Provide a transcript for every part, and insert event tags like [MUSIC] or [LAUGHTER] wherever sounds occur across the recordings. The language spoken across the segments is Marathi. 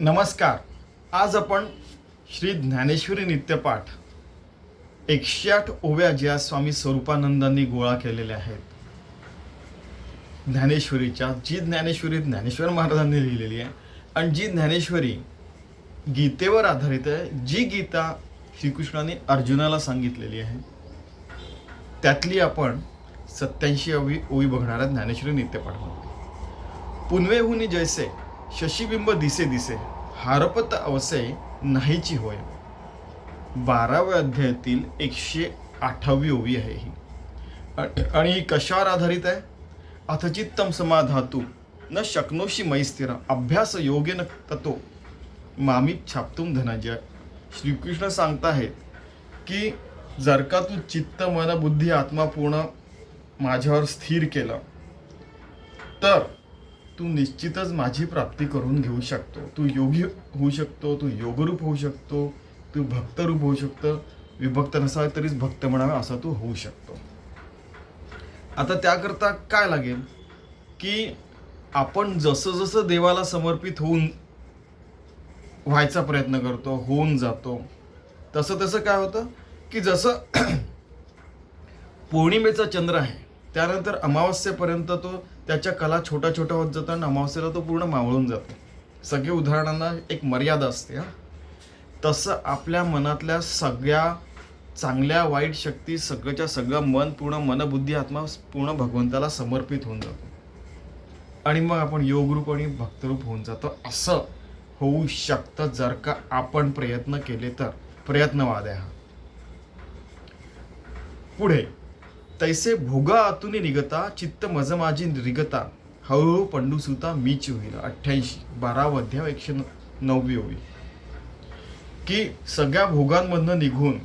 नमस्कार. आज आपण श्री ज्ञानेश्वरी नित्यपाठ एकशे आठ ओव्या ज्या स्वामी स्वरूपानंदांनी गोळा केलेल्या आहेत ज्ञानेश्वरीच्या जी ज्ञानेश्वरी ज्ञानेश्वर महाराजांनी लिहिलेली आहे आणि जी ज्ञानेश्वरी गीतेवर आधारित आहे जी गीता श्रीकृष्णाने अर्जुनाला सांगितलेली आहे त्यातली आपण सत्याऐंशी ओवी ओवी बघणारा ज्ञानेश्वरी नित्यपाठमध्ये पुनवेहुनी जैसे शशीबिंब दिसे दिसे हारपत अवसे नाहीची होय. बाराव्या अध्यायातील एकशे आठावी ओवी आहे ही. आणि ही कशावर आधारित आहे? अथचित्तम समाधातू न शक्नोशी मैस्थिर अभ्यास योगेन ततो. मामीत छापतून धनाजय श्रीकृष्ण सांगताहेत की जर का तू चित्त मन बुद्धी आत्मा पूर्ण माझ्यावर स्थिर केलं तर तू निश्चितच माझी प्राप्ती करून घेऊ शकतो. तू योगी होऊ शकतो तू योगरूप होऊ शकतो तू भक्तरूप होऊ शकतो विभक्त नसावे तरीच भक्त म्हणावे असा तू होऊ शकतो. आता त्याकरता काय लागेल? की आपण जसं जसं देवाला समर्पित होऊन व्हायचा प्रयत्न करतो होऊन जातो तसं तसं काय होतं? की जसं [CLEARS THROAT] पौर्णिमेचा चंद्र आहे त्यानंतर अमावस्येपर्यंत तो त्याच्या कला छोटा छोट्या होत जातात आणि अमावस्येला तो पूर्ण मावळून जातो. सगळे उदाहरणांना एक मर्यादा असते हा. तसं आपल्या मनातल्या सगळ्या चांगल्या वाईट शक्ती सगळ्याच्या सगळं मन पूर्ण मनबुद्धी आत्मा पूर्ण भगवंताला समर्पित होऊन जातो. आणि मग आपण योगरूप आणि भक्तरूप होऊन जातो. असं होऊ शकतं जर का आपण प्रयत्न केले तर. प्रयत्नवाद आहे हा. पुढे. तैसे भोगा आतुनी निगता चित्त मज माझी रिगता हळूहळू पंडूसुता मीच होईल अठ्ठ्याऐंशी बारावा अध्याय एकशे नववी होईल की सगळ्या भोगांमधनं निघून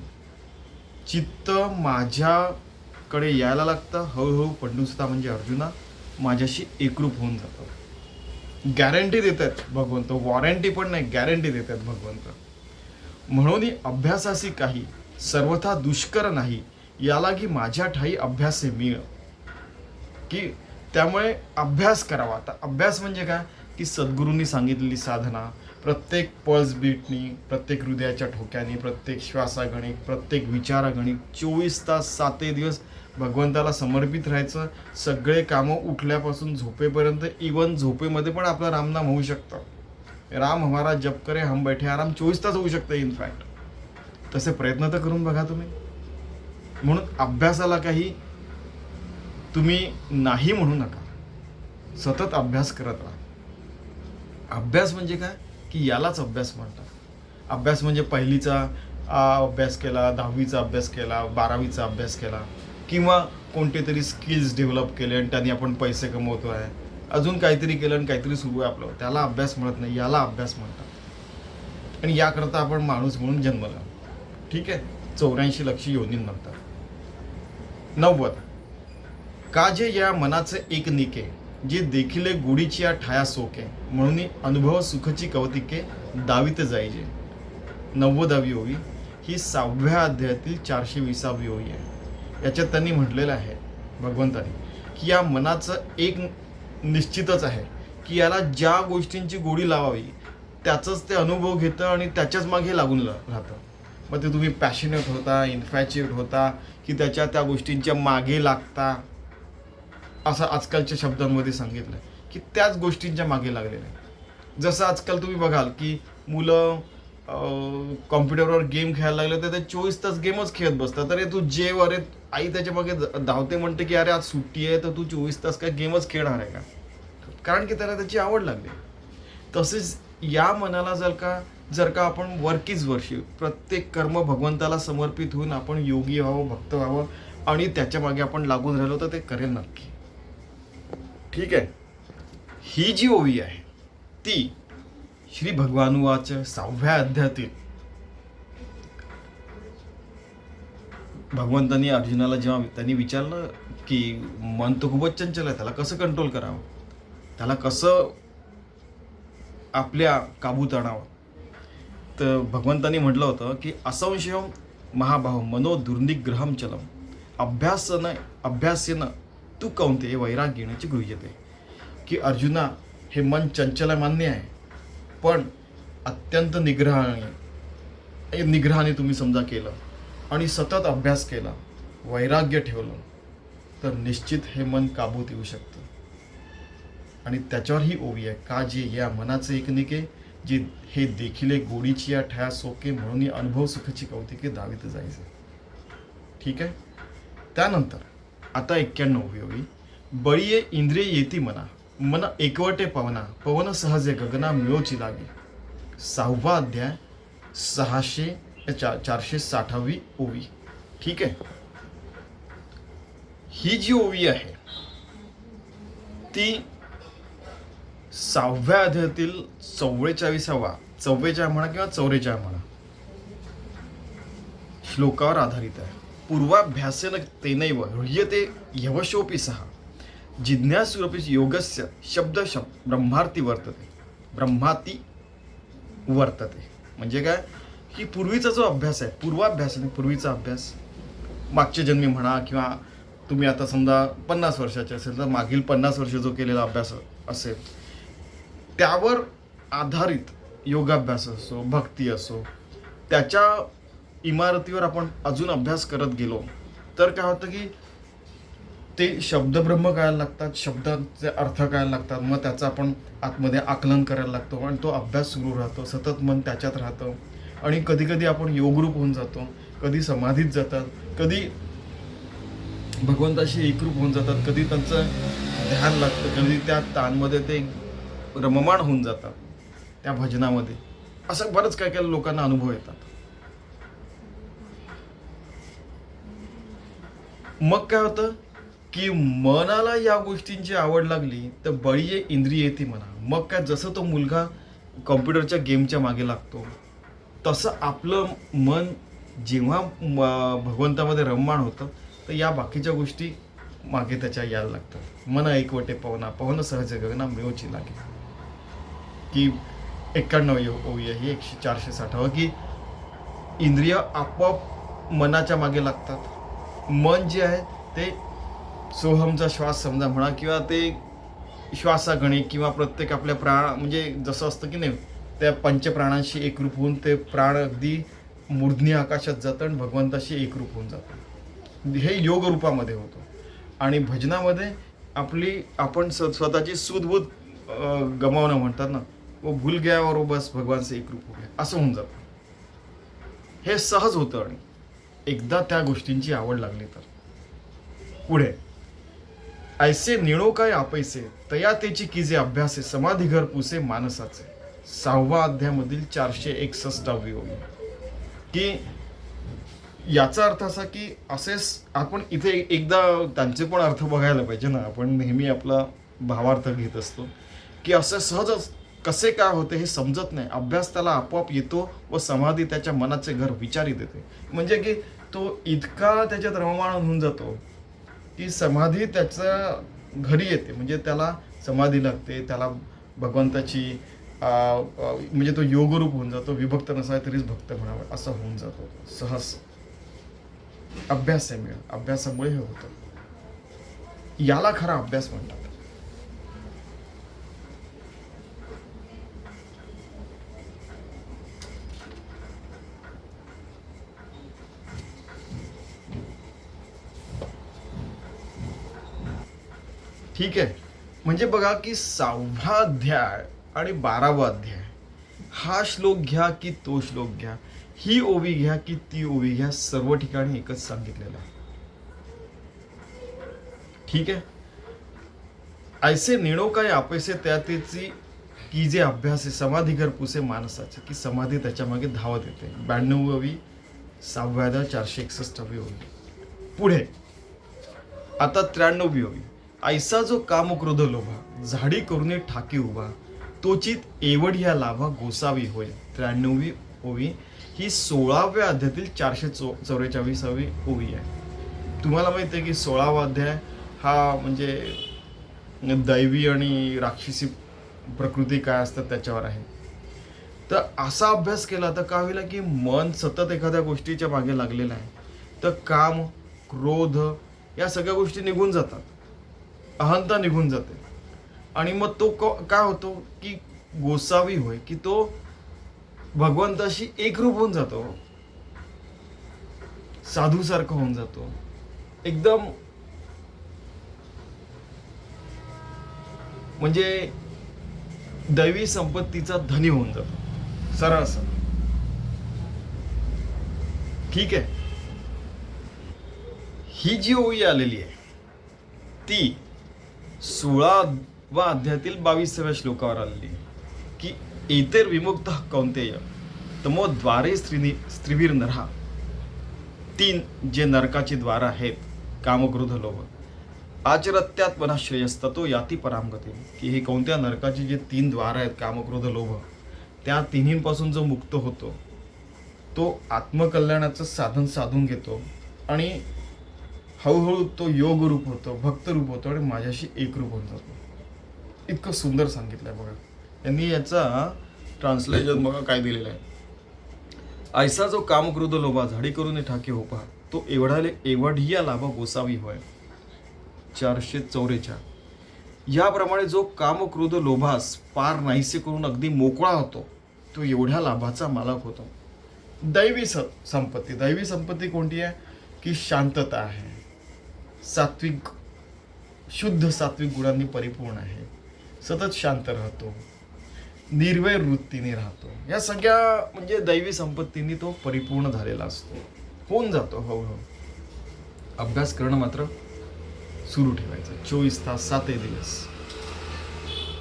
चित्त माझ्याकडे यायला लागतं हळूहळू पंडूसुता म्हणजे अर्जुना माझ्याशी एकरूप होऊन जातं गॅरंटी देतात भगवंत. वॉरंटी पण नाही गॅरंटी देत आहेत भगवंत. म्हणून अभ्यासाशी काही सर्वथा दुष्कर नाही याला की माझ्या ठाई अभ्यासे मिळ. की त्यामुळे अभ्यास करावा. आता अभ्यास म्हणजे काय? की सद्गुरूंनी सांगितलेली साधना प्रत्येक पल्स बीटनी प्रत्येक हृदयाच्या ठोक्याने प्रत्येक श्वासागणिक प्रत्येक विचारागणिक चोवीस तास सातही दिवस भगवंताला समर्पित राहायचं. सगळे कामं उठल्यापासून झोपेपर्यंत इवन झोपेमध्ये पण आपलं रामनाम होऊ शकतं. राम हमारा जप करे हम बैठे आराम चोवीस तास होऊ शकतं इनफॅक्ट तसे प्रयत्न तर करून बघा तुम्ही. म्हणून अभ्यासाला काही तुम्ही नाही म्हणू नका. सतत अभ्यास करत राहा. अभ्यास म्हणजे काय? की यालाच अभ्यास म्हणतात. अभ्यास म्हणजे पहिलीचा अभ्यास केला दहावीचा अभ्यास केला बारावीचा अभ्यास केला किंवा कोणते तरी स्किल्स डेव्हलप केले आणि त्याने आपण पैसे कमवतो आहे अजून काहीतरी केलं आणि काहीतरी सुरू आहे आपलं. त्याला अभ्यास म्हणत नाही याला अभ्यास म्हणतात. आणि याकरता आपण माणूस म्हणून जन्मला ठीक आहे? चौऱ्याऐंशी लक्ष योनींनंतर नव्वद का जे या मनाचे एक निके जे देखिले गुढीची या ठाया सोके म्हणून अनुभव सुखची कवतिके दावीत जायचे नव्वदावी ओवी ही सहाव्या अध्यायातील चारशे विसावी ओवी आहे. याच्यात त्यांनी म्हटलेलं आहे भगवंतानी की या मनाचं एक निश्चितच आहे की याला ज्या गोष्टींची गोडी लावावी त्याचंच ते अनुभव घेतं आणि त्याच्याच मागे लागून ला- राहतं. मग ते तुम्ही पॅशनेट होता इन्फॅच्युएट होता की त्याच्या त्या गोष्टींच्या मागे लागता असं आजकालच्या शब्दांमध्ये सांगितलं की त्याच गोष्टींच्या मागे लागलेलं. आहे जसं आजकाल तुम्ही बघाल की मुलं कॉम्प्युटरवर गेम खेळायला लागले तर ते चोवीस तास गेमच खेळत बसतात. अरे तू जेव अरे आई त्याच्यामागे धावते म्हणते की अरे आज सुट्टी आहे तर तू चोवीस तास काय गेमच खेळणार आहे का? कारण की त्याला त्याची आवड लागली. तसेच या मनाला जर का जर का आपण वर्कीच वर्षी प्रत्येक कर्म भगवंताला समर्पित होऊन आपण योगी व्हावं भक्त व्हावं आणि त्याच्यामागे आपण लागून राहिलो तर ते करेल नक्की. ठीक आहे? ही जी ओवी आहे ती श्री भगवानुवाच सहाव्या अध्यायातील भगवंतांनी अर्जुनाला जेव्हा त्यांनी विचारलं की मन तर खूपच चंचल आहे त्याला कसं कंट्रोल करावं? त्याला कसं आपल्या काबूत आणावं? तर भगवंतांनी म्हटलं होतं की असंशय महाभाव मनो दुर्निग्रहम चलम. अभ्यासन अभ्यासेनं तू कौंते वैराग घेण्याची येते की अर्जुना हे मन चंचल आहे मान्य आहे पण अत्यंत निग्रहाने निग्रहाने तुम्ही समजा केलं आणि सतत अभ्यास केला वैराग्य ठेवलं तर निश्चित हे मन काबूत येऊ शकतं. आणि त्याच्यावर ही ओवी आहे. का जे या मनाचे एकनिके जे हे देखिले गोडीची या ठया सोके म्हणून अनुभव सुखाची कौतिके दावीत जायचे. ठीक आहे? त्यानंतर आता एक्क्याण्णव ओवी बळीये इंद्रिय येती मना मन एकवटे पवना पवन सहजे गगना मिळोची लागे. सहावा अध्याय सहाशे चा चारशे साठावी ओवी. ठीक आहे? ही जी ओवी आहे ती सहाव्या अध्यायातील चव्वेचाळीसावा. चव्वेचाळ म्हणा किंवा चौवेचाळ म्हणा. श्लोकावर आधारित आहे. पूर्वाभ्यासेन तेनैव ह्रियते यवशोपी सहा जिज्ञासुरपी योगस्य शब्द ब्रह्मार्थी वर्तते. ब्रह्माती वर्तते. म्हणजे काय? की पूर्वीचा जो अभ्यास आहे पूर्वाभ्यास आणि पूर्वीचा अभ्यास. मागच्या जन्मी म्हणा किंवा तुम्ही आता समजा पन्नास वर्षाचे असेल तर मागील पन्नास वर्ष जो केलेला अभ्यास असेल त्यावर आधारित योगाभ्यास असो भक्ती असो त्याच्या इमारतीवर आपण अजून अभ्यास करत गेलो तर काय होतं की ते शब्दब्रह्म कळायला लागतात शब्दांचे अर्थ कळायला लागतात मग त्याचं आपण आतमध्ये आकलन करायला लागतो आणि तो अभ्यास सुरू राहतो सतत मन त्याच्यात राहतं. आणि कधीकधी आपण योगरूप होऊन जातो कधी समाधीत जातात कधी भगवंताशी एकरूप होऊन जातात कधी त्यांचं ध्यान लागतं कधी त्या ताणमध्ये ते रममाण होऊन जातात त्या भजनामध्ये. असं बरंच काय काय लोकांना अनुभव येतात. मग काय होतं की मनाला या गोष्टींची आवड लागली तर बळी इंद्रिय येते म्हणा. मग काय जसं तो मुलगा कॉम्प्युटरच्या गेमच्या मागे लागतो तसं आपलं मन जेव्हा भगवंतामध्ये रममाण होतं तर या बाकीच्या गोष्टी मागे त्याच्या यायला लागतात. मन एकवटे पवना पवन सहज गगना मिळवची लागे. की एक्क्याण्णव ओवी आहे ही एकशे चारशे साठावं की इंद्रिय आपोआप मनाच्या मागे लागतात. मन जे आहे ते सोहमचा श्वास समजा म्हणा किंवा ते श्वासागणे किंवा प्रत्येक आपल्या प्राण म्हणजे जसं असतं की नाही त्या पंचप्राणांशी एकरूप होऊन ते प्राण अगदी मूर्धनी आकाशात जातं आणि भगवंताशी एकरूप होऊन जातं हे योग रूपामध्ये होतं. आणि भजनामध्ये आपली आपण स्व स्वतःची सुदबुद गमावणं म्हणतात ना व भूल गयावर वो बस भगवान से एकरूप हो गया. असं होऊन जातं. हे सहज होतं आणि एकदा त्या गोष्टींची आवड लागली तर. पुढे. ऐसे निळो काय आपैसे तया तेची किजे अभ्यासे समाधी घर पुसे मानसाचे. सहावा अध्यामधील चारशे एकसष्टावी ओवी की याचा अर्थ असा की असेच आपण इथे एकदा त्यांचे पण अर्थ बघायला पाहिजे ना. आपण नेहमी आपला भावार्थ घेत असतो. की असं सहजच कसे काय होते हे समजत नाही. अभ्यास त्याला आपोआप येतो व समाधी त्याच्या मनाचे घर विचारी देते म्हणजे की तो इतका त्याच्यात रममाण होऊन जातो की समाधी त्याच्या घरी येते. म्हणजे त्याला समाधी लागते त्याला भगवंताची म्हणजे तो योगरूप होऊन जातो विभक्त नसाय तरीच भक्त म्हणावा असं होऊन जातो. सहज अभ्यास आहे मिळेल अभ्यासामुळे हे होतं. याला खरा अभ्यास म्हणतात. ठीक आहे. म्हणजे बघा की सहावा अध्याय आणि बारावा अध्याय हा श्लोक घ्या की तो श्लोक घ्या ही ओवी घ्या की ती ओवी घ्या सर्व ठिकाणी एकच सांगितलेलं आहे. ठीक आहे? ऐसे निणो काय आपैसे त्या तेची की जे अभ्यास आहे समाधी घरपुसे माणसाचे की समाधी त्याच्यामागे धावत येते. ब्याण्णवावी सहाव्या चारशे एकसष्टावी ओवी पुढे. आता त्र्याण्णवी ओवी. ऐसा जो काम क्रोध लोभा झाडी करूने ठाकी उभा तोचित एवढ ह्या लाभा गोसावी होय. त्र्याण्णवी ओवी ही सोळाव्या अध्यायातील चारशे चौ चौवेचाळीसावी ओवी आहे. तुम्हाला माहिती आहे की सोळावा अध्याय हा म्हणजे दैवी आणि राक्षसी प्रकृती काय असतात त्याच्यावर आहे. तर असा अभ्यास केला तर का होईल की मन सतत एखाद्या गोष्टीच्या मागे लागलेलं आहे. तर काम क्रोध या सगळ्या गोष्टी निघून जातात. अहंता निघून जाते. आणि मग तो क- काय होतो की गोसावी होय की तो भगवंताशी एकरूप होऊन जातो. साधूसारखं होऊन जातो. एकदम म्हणजे दैवी संपत्तीचा धनी होऊन जातो. सरळ सर ठीक आहे. ही जी ओळी आलेली आहे ती सोळा वा अध्यायातील बावीसाव्या श्लोकावर आलेली. की इतर विमुक्त कौंतेय तमो द्वारे स्त्री स्त्रीवीर नरहा तीन जे नरकाची द्वार आहेत कामक्रोध लोभ. आचरत्यात मना श्रेयस्ततो याती परामगती की हे कोणत्या नरकाचे जे तीन द्वार आहेत कामक्रोध लोभ त्या तिन्हींपासून जो मुक्त होतो तो आत्मकल्याणाचं साधन साधून घेतो. आणि हळूहळू तो योग रूप होतो भक्त रूप होतो आणि माझ्याशी एकरूप होऊन जातो. इतकं सुंदर सांगितलंय बघा. यांनी याचा ट्रान्सलेशन बघा काय दिलेलं आहे. ऐसा जो कामक्रोध लोभा झाडी करून ठाके होपा तो एवढाले एवढिया लाभा गोसावी होय. चारशे चौरेचा याप्रमाणे जो कामक्रोध लोभास पार नाहीसे करून अगदी मोकळा होतो तो एवढ्या लाभाचा मालक होतो. दैवी स संपत्ती. दैवी संपत्ती कोणती आहे? की शांतता आहे. सात्विक शुद्ध सात्विक गुणांनी परिपूर्ण आहे. सतत शांत राहतो. निर्वय वृत्तीने राहतो. या सगळ्या म्हणजे दैवी संपत्तींनी तो परिपूर्ण झालेला असतो. होऊन जातो हळूहळू. अभ्यास करणं मात्र सुरू ठेवायचं. चोवीस तास सातही दिवस.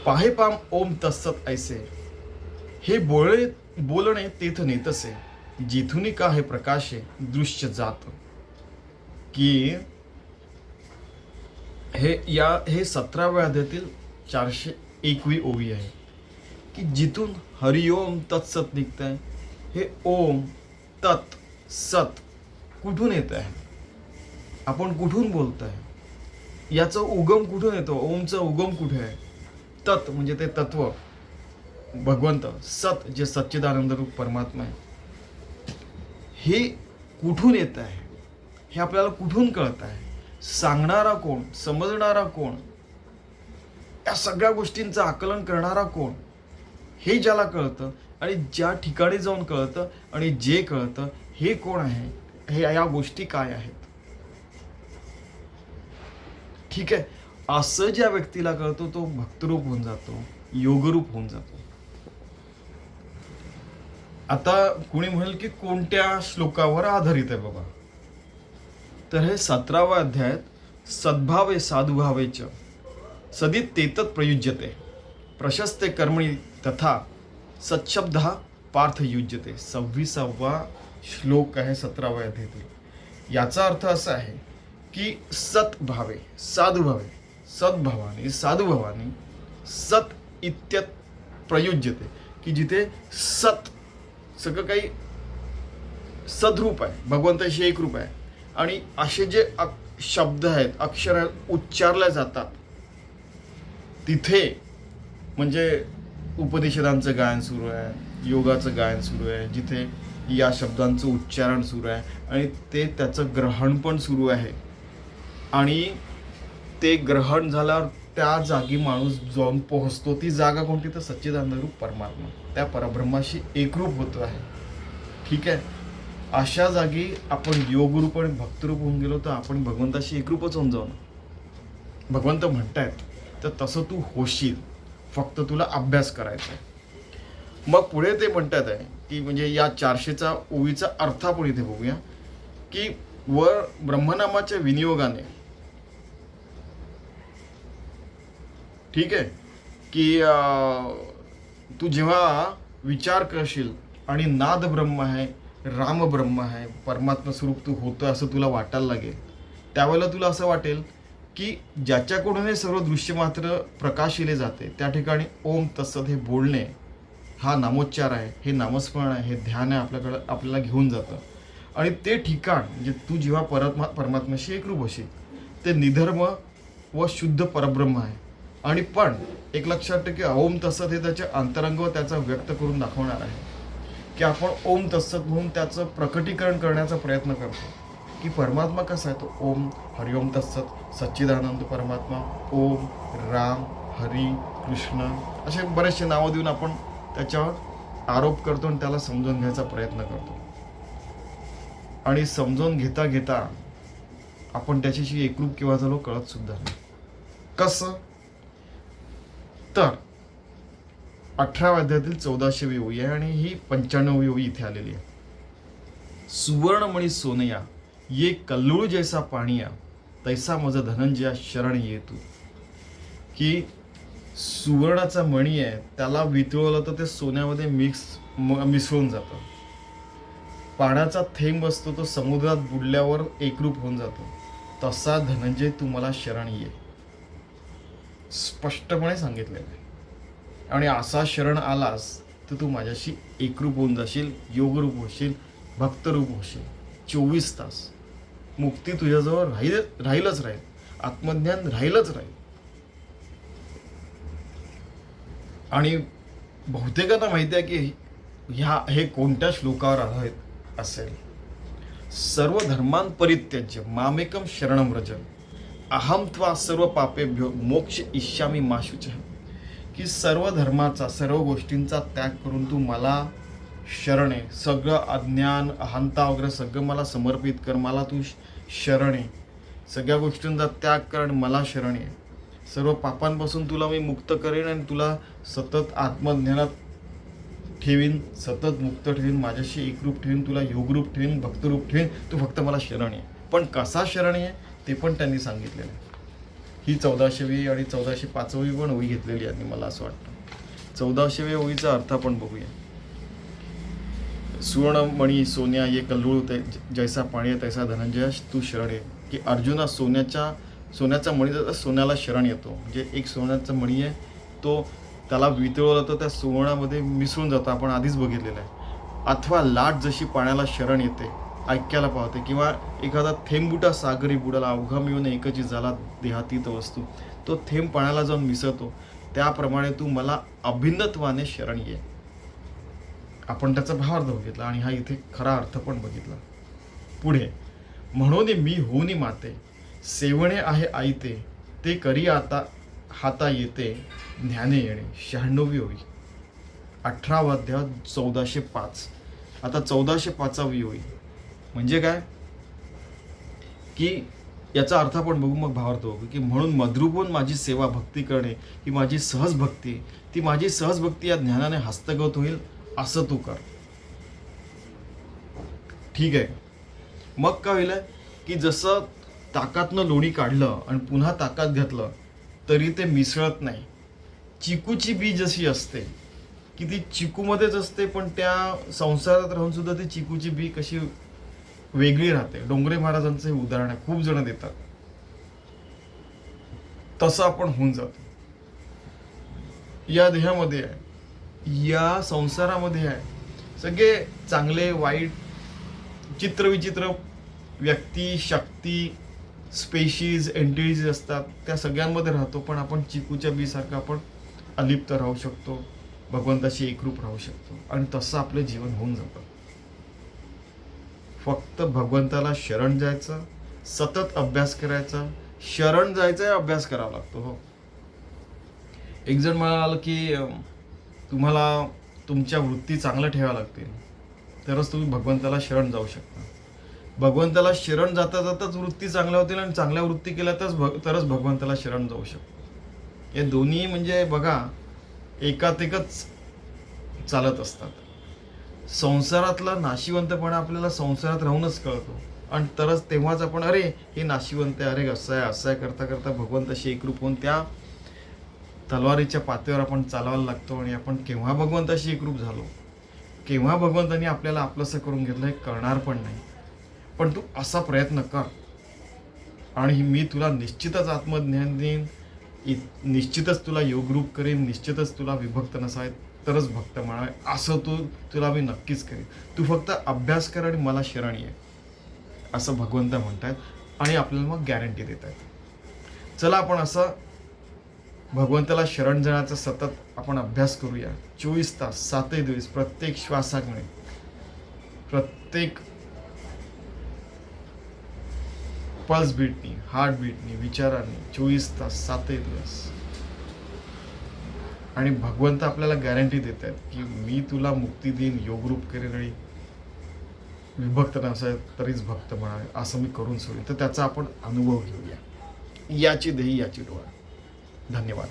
पाहे पाम ओम तस्सत ऐसे. हे बोळे बोलणे तेथ नेतसे. जिथून का हे प्रकाशे दृश्य जात. की हे या हे सतराव्या अध्यातील चारशे एकवी ओवी आहे. की जिथून हरिओम तत्सत निघत आहे हे ओम तत् सत कुठून येत आहे आपण कुठून बोलत आहे याचं उगम कुठून येतो? ओमचं उगम कुठे आहे? तत् म्हणजे ते तत्व. भगवंत सत जे सच्चिदानंद रूप परमात्मा आहे हे कुठून येत आहे हे आपल्याला कुठून कळत आहे सांगणारा कोण समजणारा कोण या सगळ्या गोष्टींचं आकलन करणारा कोण हे ज्याला कळतं आणि ज्या ठिकाणी जाऊन कळतं आणि जे कळतं हे कोण आहे हे या गोष्टी काय आहेत? ठीक आहे. असं ज्या व्यक्तीला कळतो तो भक्तरूप होऊन जातो योगरूप होऊन जातो. आता कुणी म्हणेल की कोणत्या श्लोकावर आधारित आहे बाबा? तर हे सतराव्या अध्यायात सद्भावे साधुभावेच. सदित तेतत प्रयुज्यते. प्रशस्ते कर्मणी तथा सच्छब्द पार्थ युज्यते सव्वीसावा श्लोक आहे सतराव्या अध्यायातील. याचा अर्थ असा आहे की सद्भावे साधुभावे सद्भावाने साधुभावाने सत इत्यत प्रयुज्यते. की जिथे सत सगळं काही सद्रूप आहे भगवंताशी एक रूप आहे. आणि असे जे अक शब्द आहेत अक्षर उच्चारल्या जातात तिथे म्हणजे उपनिषदांचं गायन सुरू आहे योगाचं गायन सुरू आहे जिथे या शब्दांचं उच्चारण सुरू आहे आणि ते त्याचं ग्रहण पण सुरू आहे. आणि ते ग्रहण झाल्यावर त्या जागी माणूस जाऊन पोहोचतो. ती जागा कोणती? तर सच्चिदानंद रूप परमात्मा. त्या परब्रह्माशी एकरूप होतो आहे. ठीक आहे? अशा जागी आपण योगरूप आणि भक्तरूप होऊन गेलो तर आपण भगवंताशी एकरूपच होऊन जाऊ ना. भगवंत म्हणतायत तर तसं तू होशील फक्त तुला अभ्यास करायचा आहे. मग पुढे ते म्हणतात आहे की म्हणजे या चारशेचा ओवीचा अर्थ आपण इथे बघूया की वर ब्रह्मनामाच्या विनियोगाने ठीक आहे की तू जेव्हा विचार करशील आणि नाद ब्रह्म आहे राम ब्रह्म आहे परमात्मा स्वरूप तू होतं असं तुला वाटायला लागेल. त्यावेळेला तुला असं वाटेल की ज्याच्याकडून हे सर्व दृश्य मात्र प्रकाशिले जाते त्या ठिकाणी ओम तसत हे बोलणे हा नामोच्चार आहे हे नामस्मरण आहे हे ध्यान आहे आपल्याकडं आपल्याला घेऊन जातं. आणि ते ठिकाण म्हणजे तू जेव्हा परमात्मा परमात्म्याशी एकरूप होशील ते निधर्म व शुद्ध परब्रह्म आहे. आणि पण एक लक्षात ठेव की ओम तसं हे त्याचे अंतरंग व त्याचा व्यक्त करून दाखवणार आहे. की आपण ओम तत्सत म्हणून त्याचं प्रकटीकरण करण्याचा प्रयत्न करतो. की परमात्मा कसा आहे? तो ओम हरिओम तत्सत सच्चिदानंद परमात्मा ओम राम हरी कृष्ण असे बरेचसे नावं देऊन आपण त्याच्यावर आरोप करतो आणि त्याला समजून घ्यायचा प्रयत्न करतो. आणि समजून घेता घेता आपण त्याच्याशी एकरूप किंवा झालो कळत सुद्धा नाही. कसं? तर अठरा वाद्यातील चौदाशेवी ओळी आहे आणि ही पंच्याण्णवी ओळी इथे आलेली आहे. सुवर्णमणी सोनया ये कल्लूळ जैसा पाणिया तैसा माझा धनंजया शरण ये तू. की सुवर्णाचा मणी आहे त्याला वितळवलं तर ते सोन्यामध्ये मिक्स मिसळून जातं. पाण्याचा थेंब असतो तो समुद्रात बुडल्यावर एकरूप होऊन जातो. तसा धनंजय तुम्हाला शरण ये. स्पष्टपणे सांगितलेलं आहे. आणि असा शरण आलास तर तू माझ्याशी एकरूप होऊन जाशील योगरूप होशील भक्तरूप होशील. चोवीस तास. मुक्ती तुझ्याजवळ राहील राहीलच राहील. आत्मज्ञान राहीलच राहील. आणि बहुतेकांना माहिती आहे की ह्या हे कोणत्या श्लोकावर आधारित असेल? सर्व धर्मांपरित्यज्य मामेकम शरणम व्रज अहम त्वा सर्व पापेभ्यो मोक्ष इष्यामी माशुच की सर्व धर्माचा सर्व गोष्टींचा त्याग करून तू मला शरण. आहे सगळं अज्ञान अहंता वगैरे सगळं मला समर्पित कर मला तू श- शरण. आहे सगळ्या गोष्टींचा त्याग कर आणि मला शरण. आहे सर्व पापांपासून तुला मी मुक्त करेन आणि तुला सतत आत्मज्ञानात ठेवीन सतत मुक्त ठेवीन माझ्याशी एकरूप ठेवीन तुला योगरूप ठेवीन भक्तरूप ठेवीन. तू फक्त मला शरण. आहे पण कसा शरण? आहे ते पण त्यांनी सांगितलेलं आहे. ही चौदाशेवी आणि चौदाशे पाचवी पण ओळी घेतलेली आहे मला असं वाटतं. चौदाशेव्या ओळीचा अर्थ आपण बघूया. सुवर्णमणी सोन्या ये कल्लूळ ते जैसा पाणी आहे तैसा धनंजय तू शरण आहे की अर्जुना सोन्याच्या सोन्याचा मणी जसा सोन्याला शरण येतो. म्हणजे एक सोन्याचा मणी आहे तो त्याला वितळवलं तर त्या सुवर्णामध्ये मिसळून जातं. आपण आधीच बघितलेलं आहे. अथवा लाट जशी पाण्याला शरण येते ऐक्याला पावते किंवा एखादा थेंबुटा सागरी बुडाला अवघा मिळून एकची झाला देहातीत वस्तू. तो थेंब पाण्याला जाऊन मिसळतो. त्याप्रमाणे तू मला अभिन्नत्वाने शरण ये. आपण त्याचा भावार्थ बघितला आणि हा इथे खरा अर्थ पण बघितला. पुढे म्हणून मी होऊन माते. सेवणे आहे आईते. ते करी आता हाता येते. ज्ञाने येणे. शहाण्णवी होई अठरावा अध्याय चौदाशे पाच. आता चौदाशे पाचावी होई म्हणजे काय? की याचा अर्थ आपण बघू मग भावार्थ बघू की म्हणून मद्रूपवून माझी सेवा भक्ती करणे ही माझी सहज भक्ती ती माझी सहज भक्ती या ज्ञानाने हस्तगत होईल असं तू कर. ठीक आहे? मग काय होईल की जसं ताकातनं लोणी काढलं आणि पुन्हा ताकात घातलं तरी ते मिसळत नाही. चिकूची बी जशी असते की ती चिकूमध्येच असते पण त्या संसारात राहून सुद्धा ती चिकूची बी कशी वेगळी राहते. डोंगरे महाराजांचं हे उदाहरण आहे. खूप जण देतात. तसं आपण होऊन जातो. या देहामध्ये आहे. या संसारामध्ये आहे. सगळे चांगले वाईट चित्रविचित्र व्यक्ती शक्ती स्पेशीज एंटिटीज असतात. त्या सगळ्यांमध्ये राहतो पण आपण चिकूच्या बीसारखं आपण अलिप्त राहू शकतो. भगवंताशी एकरूप राहू शकतो. आणि तसं आपलं जीवन होऊन जातं. फक्त भगवंताला शरण जायचं सतत अभ्यास करायचा शरण जायचं अभ्यास करावा लागतो हो. एक जण म्हणाल की तुम्हाला तुमच्या वृत्ती चांगल्या ठेवाव्या लागतील. तरच तुम्ही भगवंताला शरण जाऊ शकता. भगवंताला शरण जाता जाताच वृत्ती चांगल्या होतील आणि चांगल्या वृत्ती केल्या तरच भग तरच भगवंताला शरण जाऊ शकतो. हे दोन्ही म्हणजे बघा एकात एकच चालत असतात. संसारातला नाशिवंतपणा आपल्याला संसारात राहूनच कळतो. आणि तरच तेव्हाच आपण अरे हे नाशिवंत आहे अरे असं आहे असं आहे करता करता भगवंताशी एकरूप होऊन त्या तलवारीच्या पातळीवर आपण चालवायला लागतो आणि आपण केव्हा भगवंताशी एकरूप झालो? केव्हा भगवंतानी आपल्याला आपलंसं करून घेतलं हे कळणार पण नाही. पण तू असा प्रयत्न कर. आणि मी तुला निश्चितच आत्मज्ञान देईन. इ- निश्चितच तुला योगरूप करेन निश्चितच तुला विभक्त नसावे तरच भक्त म्हणावे. असं तू तुला मी नक्कीच करेन. तू फक्त अभ्यास कर आणि मला शरण ये. असं भगवंत म्हणतात आणि आपल्याला मग गॅरंटी देत आहेत चला आपण असं भगवंताला शरण जाण्याचा सतत आपण अभ्यास करूया. चोवीस तास सातही दिवस प्रत्येक श्वासाकडे प्रत्येक पल्स बीटनी हार्ट बीटनी विचारांनी चोवीस तास सातही दिवस. आणि भगवंत आपल्याला गॅरंटी देत आहेत की मी तुला मुक्ती देईन योगरूप करेन आणि विभक्त नसाय तरीच भक्त म्हणा असं मी करून सोडेन. तर त्याचा आपण अनुभव घेऊया. याची देही याची डोळा. धन्यवाद.